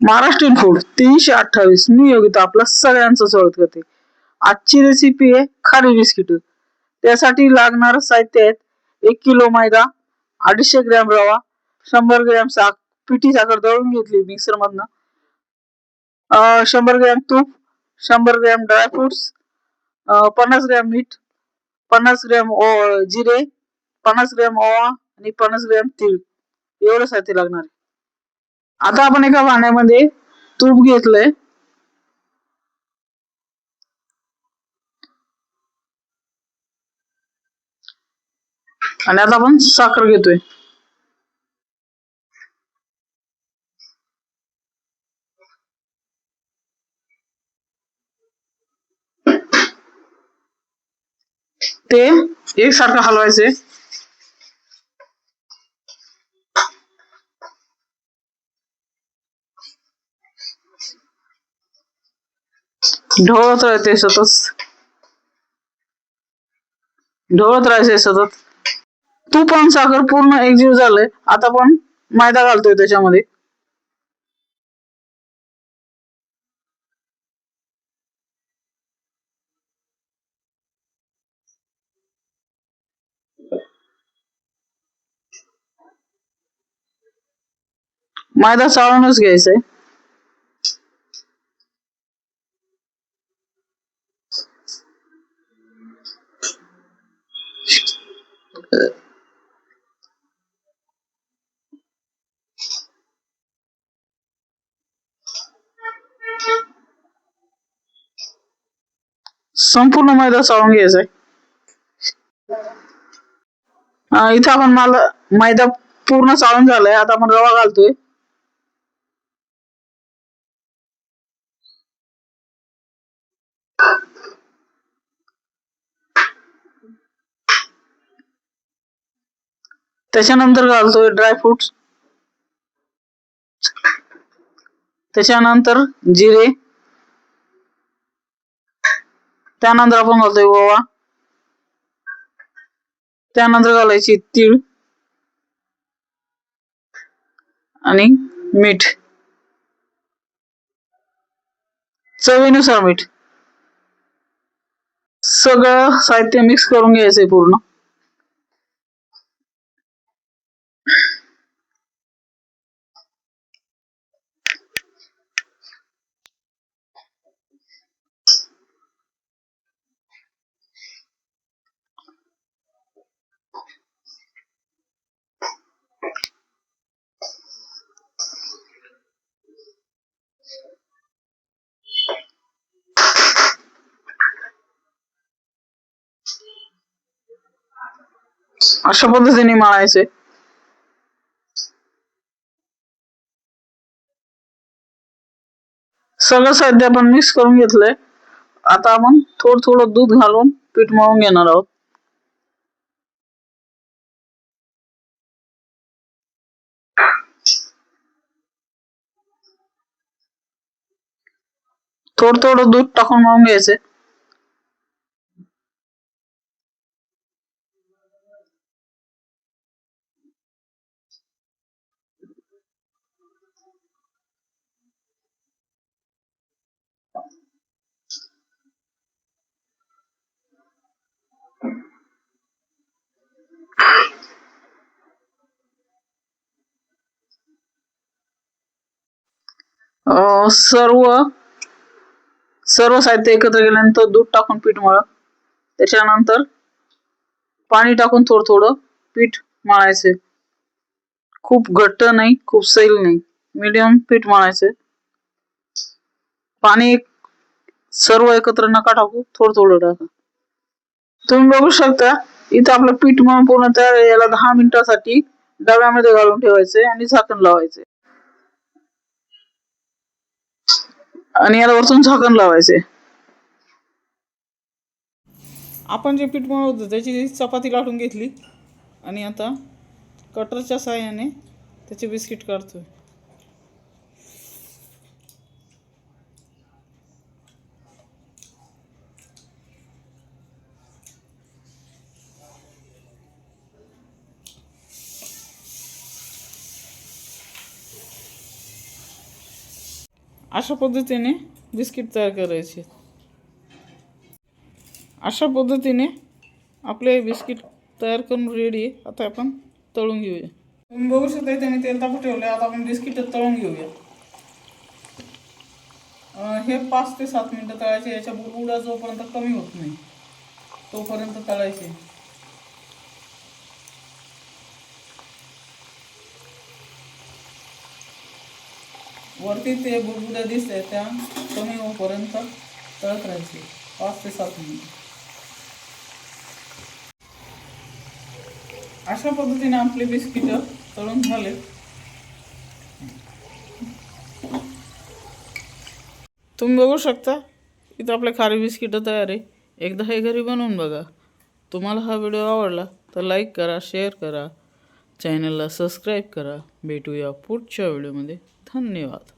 Maharashtrian food तीनशे अठ्ठावीस. मी योगिता आपलं सगळ्यांचं स्वागत करते. आजची रेसिपी आहे खारी बिस्किट त्यासाठी लागणार साहित्य आहेत एक किलो मैदा अडीचशे ग्रॅम रवा शंभर ग्रॅम साख पिठी साखर दळून घेतली मिक्सर मधन. शंभर ग्रॅम तूप शंभर ग्रॅम ड्रायफ्रुट्स पन्नास ग्रॅम मीठ पन्नास ग्रॅम ओ- जिरे पन्नास ग्रॅम ओवा आणि पन्नास ग्रॅम तीळ. एवढं साहित्य लागणार आहे. आता आपण एका पाण्यामध्ये तूप घेतलंय. आणि आता आपण साखर घेतोय. ते एकसारखं हलवायचे ढवळत राहते सतत. ढवळत राहायचे सतत. तूप आणि साखर पूर्ण एकजीव झालंय. आता पण मैदा घालतोय त्याच्यामध्ये. मैदा चाळूनच घ्यायचंय. संपूर्ण मैदा चाळून घ्यायचा आहे इथं आपण मला मैदा पूर्ण चाळून झालाय. आता आपण रवा घालतोय. त्याच्यानंतर घालतोय ड्रायफ्रुट्स त्याच्यानंतर जिरे. त्यानंतर आपण घालतोय ओवा. त्यानंतर घालायची तीळ. आणि मीठ. चवीनुसार मीठ. सगळं साहित्य मिक्स करून घ्यायचंय पूर्ण. अशा पद्धतीने मळायचे सगळं साहित्य आपण मिक्स करून घेतलंय आता आपण थोडं थोडं दूध घालून पीठ मळून घेणार आहोत थोडं थोडं दूध टाकून मळून घ्यायचे सर्व सर्व साहित्य एकत्र केल्यानंतर दूध टाकून पीठ मळ त्याच्यानंतर पाणी टाकून थोडं थोडं पीठ मळायचे. खूप घट्ट नाही खूप सैल नाही. मीडियम पीठ मळायचे. पाणी एक- सर्व एकत्र नका टाकू थोडं थोडं टाका. तुम्ही बघू शकता इथं आपलं पीठ मळून पूर्ण तयार याला दहा मिनिटासाठी डब्यामध्ये घालून ठेवायचे आणि झाकण लावायचे. आणि याला वरतून झाकण लावायचे. आपण जे पीठ मळत त्याची चपाती लाटून घेतली. आणि आता कटरच्या साह्याने त्याचे बिस्किट काढतोय. अशा पद्धतीने बिस्किट तयार करायचे. अशा पद्धतीने आपले बिस्किट तयार करून रेडी आहे आता आपण तळून घेऊया. तुम्ही बघू शकता त्याने तेल तापू ठेवलं आता आपण बिस्किट तळून घेऊया. हे पाच ते सात मिनटं तळायचे. याच्या बुडबुडा जोपर्यंत कमी होत नाही तोपर्यंत तळायचे. वरती ते बुडबुड्या दिसते त्या कमी होईपर्यंत तळत राहायचे. पाच ते सात मिनिट. अशा पद्धतीने आपले बिस्किट तळून झाले. तुम्ही बघू शकता इथं आपले खारी बिस्किटं तयार आहे. एकदा हे घरी बनवून बघा. तुम्हाला हा व्हिडिओ आवडला तर लाईक करा शेअर करा. चॅनलला सबस्क्राईब करा. भेटूया पुढच्या व्हिडिओमध्ये. धन्यवाद.